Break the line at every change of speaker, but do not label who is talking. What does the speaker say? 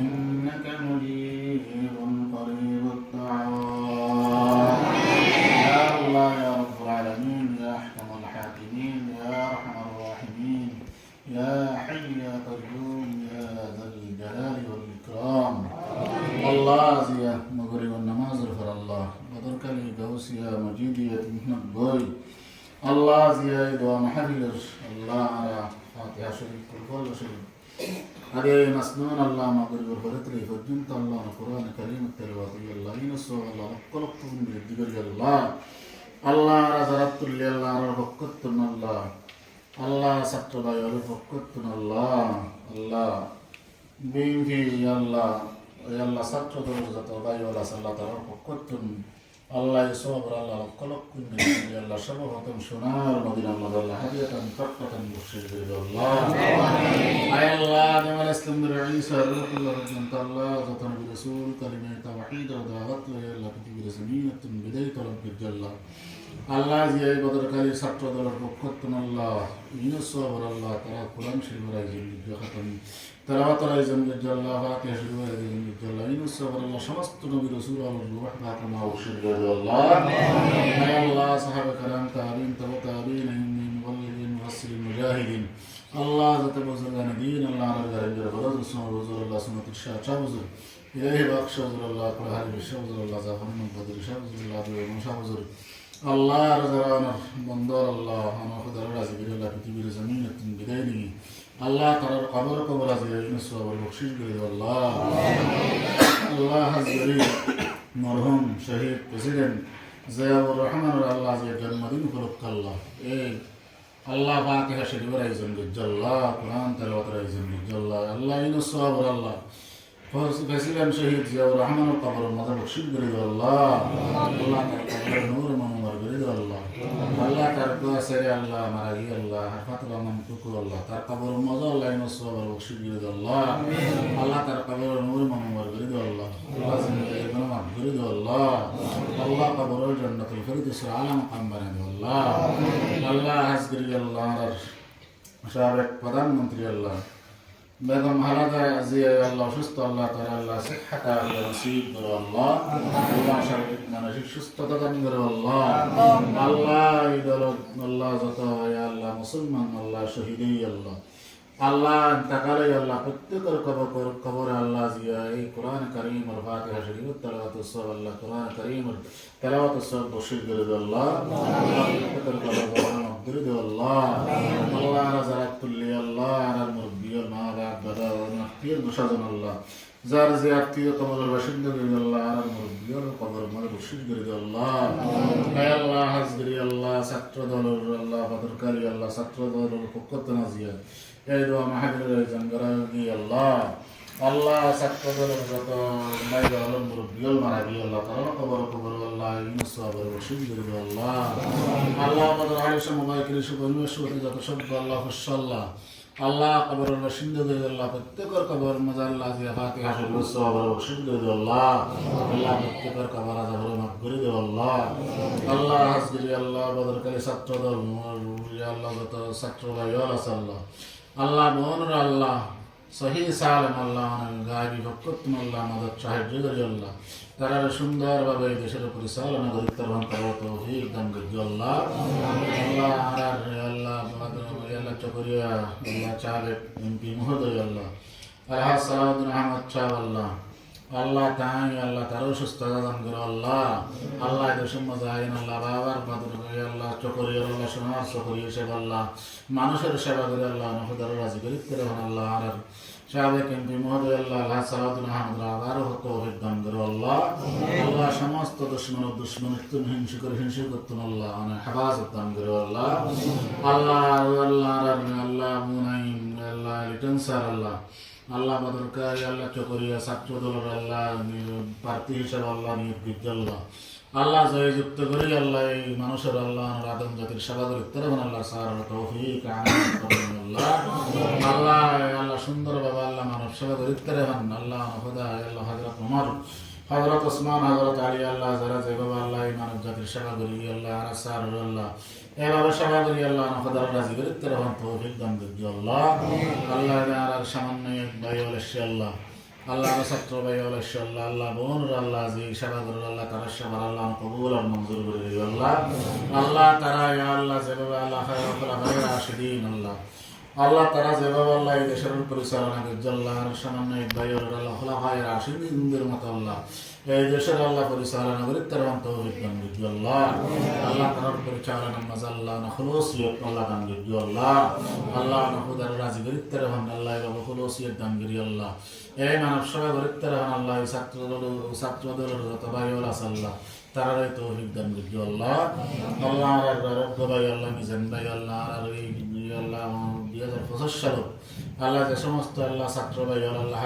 إنك مجيب قريب الدعوات. يا الله يا رب العالمين يا أحكم الحاكمين يا أرحم الراحمين يا حي يا قيوم يا ذا الجلال والإكرام. الله زيا مغرب النماز رفر الله. بدرك لي قوسيا مجيدية نبوي الله زيا دعاء محلر الله على فاتحة شريف كل شريف. ಅದೇ ಮಸ್ನೂನ್ ಅಲ್ಲ ಮಗರಿಗೆ ಹೊರತ್ರಿ ಹೊಜ್ಜಂತ ಅಲ್ಲ ಕುರಾನ್ ಕರೀಮ್ ತೆರವಾತಿ ಎಲ್ಲ ಇನಸು ಅಲ್ಲ ಒಕ್ಕಲೊಕ್ಕು ದಿಗರಿಗೆಲ್ಲ ಅಲ್ಲಾರ ಜರತ್ತುಲ್ಲಿ ಎಲ್ಲಾರ ಹೊಕ್ಕತ್ತುನಲ್ಲ ಅಲ್ಲ ಸತ್ತುಬಾಯರು ಹೊಕ್ಕತ್ತುನಲ್ಲ ಅಲ್ಲ ಬೀಂಗಿ ಎಲ್ಲ ಎಲ್ಲ ಸತ್ತುದವರು ಜೊತೆ ಬಾಯೋಲ ಸಲ್ಲ الله يصبر الله القلق كن بالله الله شبه وتمشونا رمضينا الله الله هدية فقة مرشد رضا الله. أي الله نما نسلم در عيسى الروح الله رجل الله غطن برسول كلمة وحيدة رضا غطل يلا كتب رسمية بديت ربك جل الله. এই বদর কালী ছাত্র দলের পক্ষত্তন আল্লাহ ইনসবর আল্লাহ তারা কোরআন জিন্দির যখন তারা জিন্দির জাল্লাহ জাল্লাহ ইনসবর আল্লাহ সমস্ত নবী রসুল আল্লাহ আল্লাহ হায় আল্লাহ সাহাবে কালাম তাবিন তব মুহাসসিরিন মুজাহিদিন আল্লাহ যাতে বুজুর্গান দিন আল্লাহ বরজ আল্লাহ আল্লাহ আল্লাহ আল্লাহ হুজুর আল্লাহ রাজারানার বন্দর, আল্লাহ আমার খুদার রাজি করে আল্লাহ পৃথিবীর জমিন তুমি বিদায় নিয়ে। আল্লাহ তার কবর কবর রাজি ইনসু আবার বকশিশ করে আল্লাহ। আল্লাহ হাজরি মরহুম, শহীদ, প্রেসিডেন্ট, জিয়াউর রহমান, আল্লাহ যে জন্মদিন উপলক্ষে আল্লাহ। এই আল্লাহ ফাতিহা শরীফের আয়োজন গজ্জাল্লাহ কোরআন তেলাওয়াতের আয়োজন গজ্জাল্লাহ আল্লাহ। ইনসু আবার আল্লাহ। প্রেসিডেন্ট, শহীদ জিয়াউর রহমানের কবর মাঝে বকশিশ করে আল্লাহ। আল্লাহ তার কবরের নূর দাও আল্লাহ আল্লাহ তার দোয়া সেরে আল্লাহ মারা গিয়ে আল্লাহ হাফাতুল্লাহ নাম টুকু আল্লাহ তার কবর মজা আল্লাহ করে দাও আল্লাহ। আল্লাহ তার কবরের নূর মনোমর করে দাও আল্লাহ। আল্লাহ জিন্দগি গুনাহ করে দাও আল্লাহ। আল্লাহ কবরের জান্নাতুল ফিরদৌসের আলা মাকাম বানিয়ে দাও আল্লাহ। আল্লাহ হাজগিরি আল্লাহ সাবেক প্রধানমন্ত্রী আল্লাহ। বেগম হালাদা জিয়া আল্লাহ সুস্থ, আল্লাহ তাআলা আল্লাহ সিহহাত আল্লাহ নসিব করো আল্লাহ। আল্লাহ শারীরিক মানসিক সুস্থতা দান করো আল্লাহ। আল্লাহ ইদর আল্লাহ যত আল্লাহ মুসলমান, আল্লাহ শহীদই আল্লাহ। আল্লাহ তাকালে আল্লাহ, প্রত্যেকের কবর কবরে আল্লাহ জিয়া এই কোরআন করিম আর ফাতিহা শরীফ তেলাওয়াত সব আল্লাহ কোরআন করিম তেলাওয়াত সব বশির করে আল্লাহ। প্রত্যেকের কবর মগদুর দাও আল্লাহ আল্লাহ রাজাতুল্লি আল্লাহ আর মুরব্বি মা বাপ দাদা আত্মীয় দোষাজন আল্লাহ। যার যে আত্মীয় কবরের বাসিন্দা করে আল্লাহ আর মুরব্বি আর কবর মানে বশির করে আল্লাহ। আল্লাহ, হাজগিরি আল্লাহ ছাত্র দলের আল্লাহ, বদরকারী আল্লাহ ছাত্র দলের এই দোয়া মাহাবীরের জঙ্গরা আল্লাহ দলের যত মাইরা আলম মুরব্বিয়ল মারা দিয়ে আল্লাহ তারা কবর কবর আল্লাহ ইউনুস আবার রশিদ দিও আল্লাহ। আল্লাহ আমাদের আয়েশা মোবাইল কৃষি পরিবেশ যত শব্দ আল্লাহ হুসাল্লাহ আল্লাহ কবর রশিদ করে আল্লাহ প্রত্যেকের কবর মজা আল্লাহ যে ফাতিহা শরীফ আবার রশিদ করে দিও আল্লাহ। আল্লাহ প্রত্যেকের কবর আজ আবার মাফ করে দিও আল্লাহ। আল্লাহ হাজগিরি আল্লাহ বদরকারী ছাত্র দল আল্লাহ যত ছাত্র ভাই আল্লাহ। আল্লাহ বোনর আল্লাহ। সহি সালাম আল্লাহ গাড়ি ভক্তম আল্লাহ আমাদের সাহায্য করি আল্লাহ তারা সুন্দরভাবে দেশের পরিচালনা করি তার তারা তো একদম গজ্জ আল্লাহ। আল্লাহ আর আল্লাহ আল্লাহ চকরিয়া, আল্লাহ চাহেব এমপি মহোদয় আল্লাহ। আল্লাহ সালাউদ্দিন আহমদ চাহ আল্লাহ। আল্লাহ তাই আল্লাহ তারও সুস্থতা দান করো, আল্লাহ। আল্লাহ দেশের মজা আইন আল্লাহ বাবার বাদর করে আল্লাহ চকরি আল্লাহ সোনার চকরি সেবা, আল্লাহ মানুষের সেবা করে, আল্লাহ নফদার রাজি করে করে আল্লাহ আর সাবেক এমপি মহোদয়, আল্লাহ আল্লাহ সালাউদ্দিন আহমদ আবারও হতো দান করো, আল্লাহ। আল্লাহ সমস্ত দুশ্মন দুশ্মন তুমি হিংসা করে হিংসা করতেন, আল্লাহ মানে করো, আল্লাহ। আল্লাহ আল্লাহ আল্লাহ মুনাইম, আল্লাহ আল্লাহ। আল্লাহ বদরকারী, আল্লাহ চকরিয়া দলের আল্লাহ প্রার্থী হিসাবে আল্লাহ নিয়োগ দিচ্ছে আল্লাহ। আল্লাহ জয়যুক্ত করি, আল্লাহ এই মানুষের আল্লাহ আদম জাতির সেবা করি। তেরো আল্লাহ সার তৌফিক আল্লাহ। আল্লাহ আল্লাহ সুন্দর বাবা আল্লাহ মানব সেবা করি তেরো আল্লাহ খোদা আল্লাহ হজরত উমর হজরত ওসমান হজরত আলী, আল্লাহ যারা যে বাবা আল্লাহ মানব জাতির সেবা করি, আল্লাহ সার আল্লাহ এভাবে সবাই করি আল্লাহ আমাদের রাজি করি তেরো তৌফিক দান করি আল্লাহ। আল্লাহ আর সামান্য এক ভাই বলেছি আল্লাহ। আল্লাহ ছাত্র ভাই অবশ্য আল্লাহ। আল্লাহ বোন আল্লাহ যে সেবা করল আল্লাহ, তারা সেবা আল্লাহ কবুল আর মঞ্জুর করে দিল আল্লাহ। আল্লাহ তারা আল্লাহ, যেভাবে আল্লাহ আল্লাহ। আল্লাহ তারা যেভাবে আল্লাহ এই দেশের পরিচালনা করছে আল্লাহ আর সামান্য ভাই আল্লাহ খোলা ভাইয়ের রাশিদিনদের মতো আল্লাহ। এই দেশের আল্লাহ পরিচালনা করে তার দান করছে আল্লাহ। আল্লাহ তার পরিচালনা মাঝে আল্লাহ না খুলসিয়ত, আল্লাহ দান করছে আল্লাহ। আল্লাহ না খুদার রাজি করে তার আল্লাহ বাবা খুলসিয়ত দান করি আল্লাহ। এই মানব সভা গরিব আল্লাহ এই ছাত্র দল ছাত্র দলের যত ভাই ওলা আল্লাহ। তারা তৌফিক দান করছি আল্লাহ আল্লাহ ভাই, আল্লাহ মিজান ভাই, আল্লাহ আল্লাহ দুই হাজার পঁচিশ সাল আল্লাহ যে সমস্ত আল্লাহ ছাত্র ভাই আল্লাহ